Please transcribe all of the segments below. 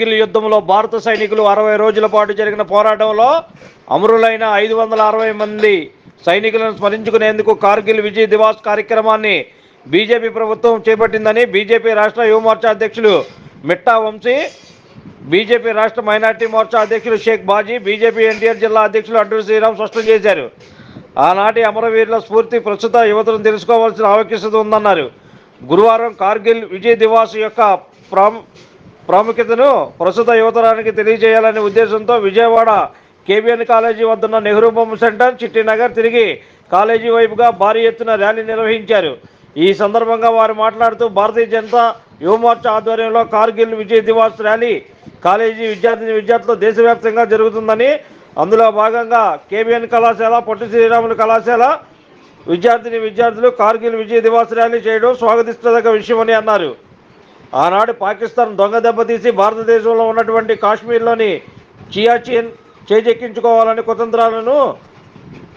కార్గిల్ యుద్ధంలో భారత సైనికులు అరవై రోజుల పాటు జరిగిన పోరాటంలో అమరులైన ఐదు వందల అరవై మంది సైనికులను స్మరించుకునేందుకు కార్గిల్ విజయ్ దివాస్ కార్యక్రమాన్ని బీజేపీ ప్రభుత్వం చేపట్టిందని బీజేపీ రాష్ట్ర యువమోర్చా అధ్యక్షులు మిట్టా వంశీ బీజేపీ రాష్ట్ర మైనార్టీ మోర్చా అధ్యక్షులు షేక్ బాజీ బీజేపీ ఎన్టీఆర్ జిల్లా అధ్యక్షులు అడ్డు శ్రీరామ్ స్పష్టం చేశారు. ఆనాటి అమరవీరుల స్ఫూర్తి ప్రస్తుత యువతను తెలుసుకోవాల్సిన ఆవశ్యకత ఉందన్నారు. గురువారం కార్గిల్ విజయ్ దివాస్ యొక్క ప్రా ప్రాముఖ్యతను ప్రస్తుత యువతరానికి తెలియజేయాలనే ఉద్దేశంతో విజయవాడ కేబిఎన్ కాలేజీ వద్దన్న నెహ్రూ బొమ్మ సెంటర్ చిట్టినగర్ తిరిగి కాలేజీ వైపుగా భారీ ఎత్తున ర్యాలీ నిర్వహించారు. ఈ సందర్భంగా వారు మాట్లాడుతూ భారతీయ జనతా యువమోర్చా ఆధ్వర్యంలో కార్గిల్ విజయ్ దివాస్ ర్యాలీ కాలేజీ విద్యార్థిని విద్యార్థులు దేశవ్యాప్తంగా జరుగుతుందని అందులో భాగంగా కేబిఎన్ కళాశాల పొట్టి శ్రీరాములు కళాశాల విద్యార్థిని విద్యార్థులు కార్గిల్ విజయ్ దివాస్ ర్యాలీ చేయడం స్వాగతిస్తదగ్గ విషయమని అన్నారు. ఆనాడు పాకిస్తాన్ దొంగ దెబ్బతీసి భారతదేశంలో ఉన్నటువంటి కాశ్మీర్లోని చియాచిన్ చేజెక్కించుకోవాలని కుతంత్రాలను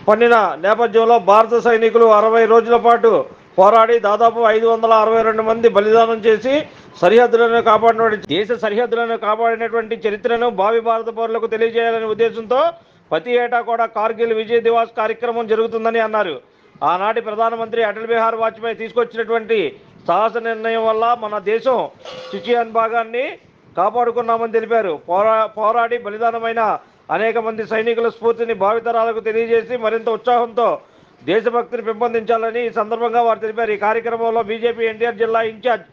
పన్నిన నేపథ్యంలో భారత సైనికులు అరవై రోజుల పాటు పోరాడి దాదాపు ఐదు వందల అరవై రెండు మంది బలిదానం చేసి సరిహద్దులను కాపాడినటువంటి దేశ సరిహద్దులను కాపాడినటువంటి చరిత్రను భావి భారత పౌరులకు తెలియజేయాలనే ఉద్దేశంతో ప్రతి ఏటా కూడా కార్గిల్ విజయ్ దివాస్ కార్యక్రమం జరుగుతుందని అన్నారు. ఆనాటి ప్రధానమంత్రి అటల్ బిహార్ వాజ్పేయి తీసుకొచ్చినటువంటి సాహస నిర్ణయం వల్ల మన దేశం చిచియాన్ భాగాన్ని కాపాడుకున్నామని తెలిపారు. పోరా పోరాడి బలిదానమైన అనేక మంది సైనికుల స్ఫూర్తిని భావితరాలకు తెలియజేసి మరింత ఉత్సాహంతో దేశభక్తిని పెంపొందించాలని ఈ సందర్భంగా వారు తెలిపారు. ఈ కార్యక్రమంలో బీజేపీ ఎన్టీఆర్ జిల్లా ఇన్ఛార్జ్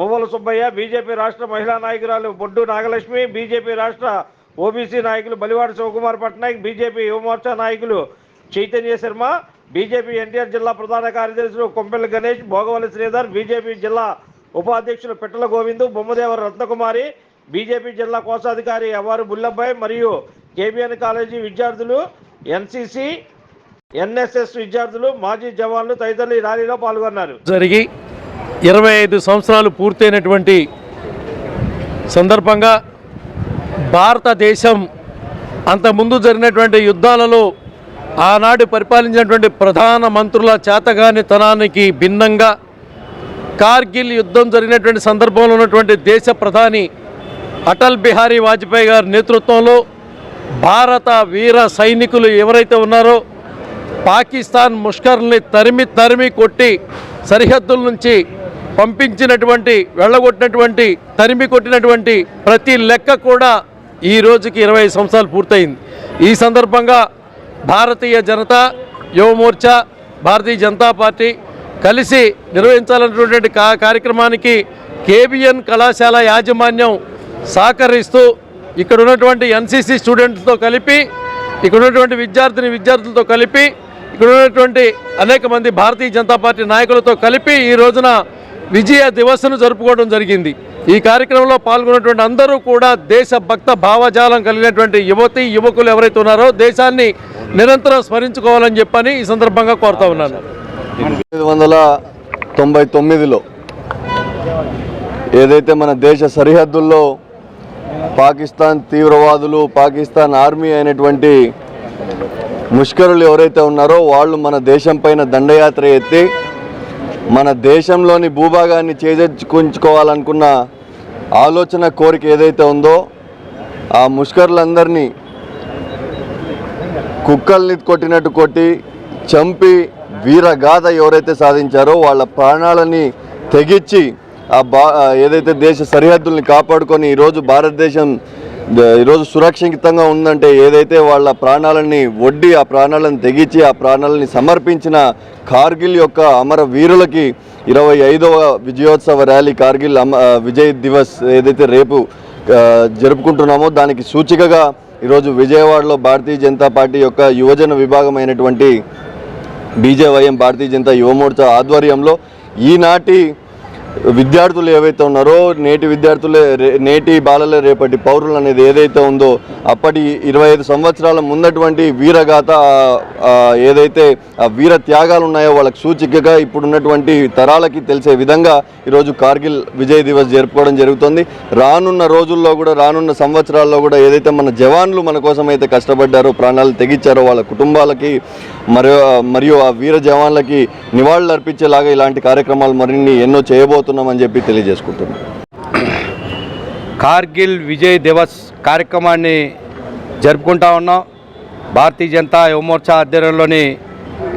మువ్వల సుబ్బయ్య బీజేపీ రాష్ట్ర మహిళా నాయకురాలు బొడ్డు నాగలక్ష్మి బీజేపీ రాష్ట్ర ఓబీసీ నాయకులు బలివాడ శివకుమార్ పట్నాయక్ బీజేపీ యువమోర్చా నాయకులు చైతన్య శర్మ బీజేపీ ఎన్టీఆర్ జిల్లా ప్రధాన కార్యదర్శులు కొంపెల్లి గణేష్ భోగవల్లి శ్రీధర్ బీజేపీ జిల్లా ఉపాధ్యక్షులు పెట్టల గోవిందు బొమ్మదేవర రత్నకుమారి బీజేపీ జిల్లా కోశాధికారి ఎవరు బుల్లబ్బాయి మరియు కేబిఎన్ కాలేజీ విద్యార్థులు ఎన్సీసీ ఎన్ఎస్ఎస్ విద్యార్థులు మాజీ జవాన్లు తదితరులు ఈ ర్యాలీలో పాల్గొన్నారు. జరిగి ఇరవై ఐదు సంవత్సరాలు పూర్తయినటువంటి సందర్భంగా భారతదేశం అంతకుముందు జరిగినటువంటి యుద్ధాలలో ఆనాడు పరిపాలించినటువంటి ప్రధాన మంత్రుల చేతగానితనానికి భిన్నంగా కార్గిల్ యుద్ధం జరిగినటువంటి సందర్భంలో ఉన్నటువంటి దేశ ప్రధాని అటల్ బిహారీ వాజ్పేయి గారి నేతృత్వంలో భారత వీర సైనికులు ఎవరైతే ఉన్నారో పాకిస్తాన్ ముష్కర్ని తరిమి తరిమి కొట్టి సరిహద్దుల నుంచి పంపించినటువంటి వెళ్ళగొట్టినటువంటి తరిమి కొట్టినటువంటి ప్రతి లెక్క కూడా ఈ రోజుకి ఇరవై సంవత్సరాలు పూర్తయింది. ఈ సందర్భంగా భారతీయ జనతా యువమోర్చా భారతీయ జనతా పార్టీ కలిసి నిర్వహించాలన్నటువంటి కా కార్యక్రమానికి కేబిఎన్ కళాశాల యాజమాన్యం సహకరిస్తూ ఇక్కడ ఉన్నటువంటి ఎన్సీసీ స్టూడెంట్స్తో కలిపి ఇక్కడ ఉన్నటువంటి విద్యార్థిని విద్యార్థులతో కలిపి ఇక్కడ ఉన్నటువంటి అనేక మంది భారతీయ జనతా పార్టీ నాయకులతో కలిపి ఈ రోజున విజయ దివస్ను జరుపుకోవడం జరిగింది. ఈ కార్యక్రమంలో పాల్గొన్నటువంటి అందరూ కూడా దేశభక్త భావజాలం కలిగినటువంటి యువతి యువకులు ఎవరైతే ఉన్నారో దేశాన్ని నిరంతరం స్మరించుకోవాలని చెప్పని ఈ సందర్భంగా కోరుతా ఉన్నాను. ఎనిమిది వందల తొంభై తొమ్మిదిలో ఏదైతే మన దేశ సరిహద్దుల్లో పాకిస్తాన్ తీవ్రవాదులు పాకిస్తాన్ ఆర్మీ అయినటువంటి ముష్కరులు ఎవరైతే ఉన్నారో వాళ్ళు మన దేశం పైన దండయాత్ర ఎత్తి మన దేశంలోని భూభాగాన్ని చేజెచ్చుకుంచుకోవాలనుకున్న ఆలోచన కోరిక ఏదైతే ఉందో ఆ ముష్కరులందరినీ కుక్కల్ని కొట్టినట్టు కొట్టి చంపి వీరగాథ ఎవరైతే సాధించారో వాళ్ళ ప్రాణాలని తెగించి ఆ బా ఏదైతే దేశ సరిహద్దుల్ని కాపాడుకొని ఈరోజు భారతదేశం ఈరోజు సురక్షితంగా ఉందంటే ఏదైతే వాళ్ళ ప్రాణాలని ఒడ్డి ఆ ప్రాణాలను తెగించి ఆ ప్రాణాలని సమర్పించిన కార్గిల్ యొక్క అమర వీరులకి ఇరవై ఐదవ విజయోత్సవ ర్యాలీ కార్గిల్ అమ విజయ్ దివస్ ఏదైతే రేపు జరుపుకుంటున్నామో దానికి సూచికగా ఈరోజు విజయవాడలో భారతీయ జనతా పార్టీ యొక్క యువజన విభాగమైనటువంటి బీజేవైఎం భారతీయ జనతా యువమోర్చా ఆధ్వర్యంలో ఈనాటి విద్యార్థులు ఏవైతే ఉన్నారో నేటి విద్యార్థులే నేటి బాలలే రేపటి పౌరులు అనేది ఏదైతే ఉందో అప్పటి ఇరవై ఐదు సంవత్సరాల ముందటువంటి వీరగాథ ఏదైతే ఆ వీర త్యాగాలు ఉన్నాయో వాళ్ళకి సూచికగా ఇప్పుడున్నటువంటి తరాలకి తెలిసే విధంగా ఈరోజు కార్గిల్ విజయ్ దివస్ జరుపుకోవడం జరుగుతుంది. రానున్న రోజుల్లో కూడా రానున్న సంవత్సరాల్లో కూడా ఏదైతే మన జవాన్లు మన కోసం అయితే కష్టపడ్డారో ప్రాణాలు తెగించారో వాళ్ళ కుటుంబాలకి మరియు మరియు ఆ వీర జవాన్లకి నివాళులు అర్పించేలాగా ఇలాంటి కార్యక్రమాలు మరిన్ని ఎన్నో చేయబోతున్నామని చెప్పి తెలియజేసుకుంటున్నాను కార్గిల్ విజయ్ దివస్ కార్యక్రమాన్ని జరుపుకుంటా ఉన్నాం. భారతీయ జనతా యువమోర్చా ఆధ్వర్యంలోని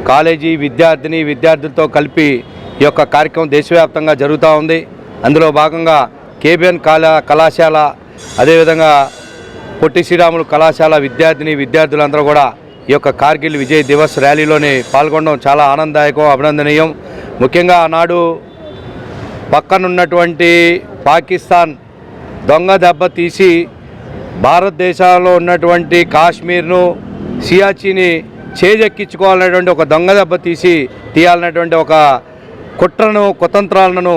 కాలేజీ విద్యార్థిని విద్యార్థులతో కలిపి ఈ యొక్క కార్యక్రమం దేశవ్యాప్తంగా జరుగుతూ ఉంది. అందులో భాగంగా కేబిఎన్ కళా కళాశాల అదేవిధంగా పొట్టి శ్రీరాములు కళాశాల విద్యార్థిని విద్యార్థులందరూ కూడా ఈ యొక్క కార్గిల్ విజయ్ దివస్ ర్యాలీలోని పాల్గొనడం చాలా ఆనందదాయకం అభినందనీయం. ముఖ్యంగా ఆనాడు పక్కనున్నటువంటి పాకిస్తాన్ దొంగ దెబ్బ తీసి భారతదేశంలో ఉన్నటువంటి కాశ్మీర్ను సియాచిని చేజెక్కించుకోవాలనేటువంటి ఒక దొంగ దెబ్బ తీసి తీయాలనేటువంటి ఒక కుట్రను కుతంత్రాలను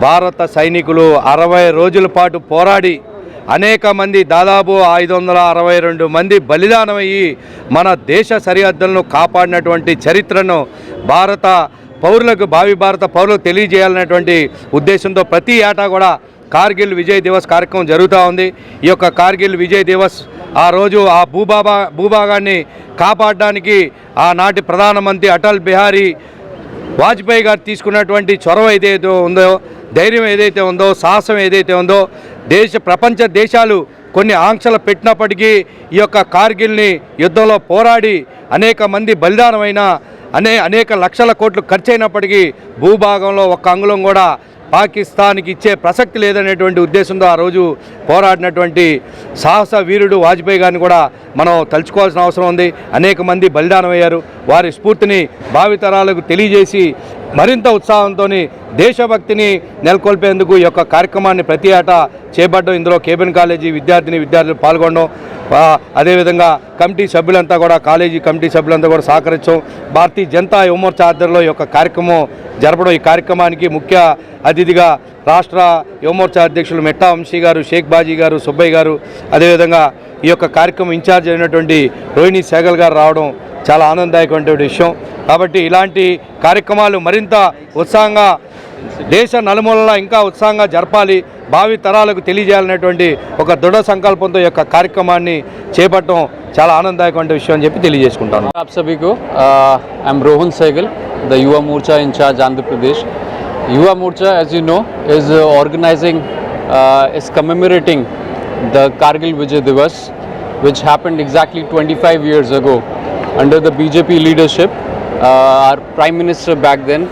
భారత సైనికులు అరవై రోజుల పాటు పోరాడి అనేక మంది దాదాపు ఐదు వందల అరవై రెండు మంది బలిదానమయ్యి మన దేశ సరిహద్దులను కాపాడినటువంటి చరిత్రను భారత పౌరులకు భావి భారత పౌరులకు తెలియజేయాలనేటువంటి ఉద్దేశంతో ప్రతి ఏటా కూడా కార్గిల్ విజయ్ దివస్ కార్యక్రమం జరుగుతూ ఉంది. ఈ యొక్క కార్గిల్ విజయ్ దివస్ ఆ రోజు ఆ భూభాగా భూభాగాన్ని కాపాడడానికి ఆనాటి ప్రధానమంత్రి అటల్ బిహారీ వాజ్పేయి గారు తీసుకున్నటువంటి చొరవ ఏదైతే ఉందో ధైర్యం ఏదైతే ఉందో సాహసం ఏదైతే ఉందో దేశ ప్రపంచ దేశాలు కొన్ని ఆంక్షలు పెట్టినప్పటికీ ఈ యొక్క కార్గిల్ని యుద్ధంలో పోరాడి అనేక మంది బలిదానమైన అనే అనేక లక్షల కోట్లు ఖర్చు అయినప్పటికీ భూభాగంలో ఒక్క అంగుళం కూడా పాకిస్తాన్కి ఇచ్చే ప్రసక్తి లేదనేటువంటి ఉద్దేశంతో ఆ రోజు పోరాడినటువంటి సాహస వీరుడు వాజ్పేయి గారిని కూడా మనం తలుచుకోవాల్సిన అవసరం ఉంది. అనేక మంది బలిదానమయ్యారు. వారి స్ఫూర్తిని భావితరాలకు తెలియజేసి మరింత ఉత్సాహంతో దేశభక్తిని నెలకొల్పేందుకు ఈ యొక్క కార్యక్రమాన్ని ప్రతి ఏటా చేపట్టడం. ఇందులో కేబిన్ కాలేజీ విద్యార్థిని విద్యార్థులు పాల్గొనడం. అదేవిధంగా కమిటీ సభ్యులంతా కూడా కాలేజీ కమిటీ సభ్యులంతా కూడా సహకరించడం. భారతీయ జనతా యువమోర్చా ఆధ్వర్యంలో ఈ యొక్క కార్యక్రమం జరపడం. ఈ కార్యక్రమానికి ముఖ్య అతిథిగా రాష్ట్ర యువమోర్చా అధ్యక్షులు మెట్టా వంశీ గారు షేక్ బాజీ గారు సుబ్బయ్య గారు అదేవిధంగా ఈ యొక్క కార్యక్రమం ఇన్ఛార్జ్ అయినటువంటి రోహిణి సేగల్ గారు రావడం చాలా ఆనందదాయకమైనటువంటి విషయం. కాబట్టి ఇలాంటి కార్యక్రమాలు మరింత ఉత్సాహంగా దేశ నలుమూలలా ఇంకా ఉత్సాహంగా జరపాలి భావి తరాలకు తెలియజేయాలనేటువంటి ఒక దృఢ సంకల్పంతో యొక్క కార్యక్రమాన్ని చేపట్టడం చాలా ఆనందదాయకమైన విషయం అని చెప్పి తెలియజేసుకుంటాను. ఆప్ సభకు ఐఎమ్ రోహన్ సైగల్ ద యువ Morcha in-charge Andhra Pradesh Yuva Morcha as you know is organising is commemorating the Kargil Vijay Diwas which happened exactly twenty five years ago under the BJP leadership our prime minister back then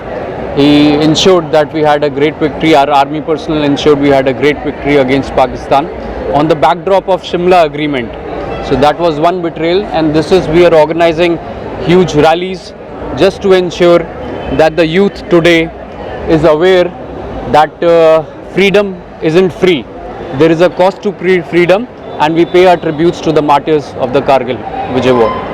he ensured that we had a great victory our army personnel ensured we had a great victory against Pakistan on the backdrop of Shimla agreement so that was one betrayal, and this is we are organizing huge rallies just to ensure that the youth today is aware that uh, freedom isn't free. There is a cost to freedom, and we pay our tributes to the martyrs of the Kargil Vijay War.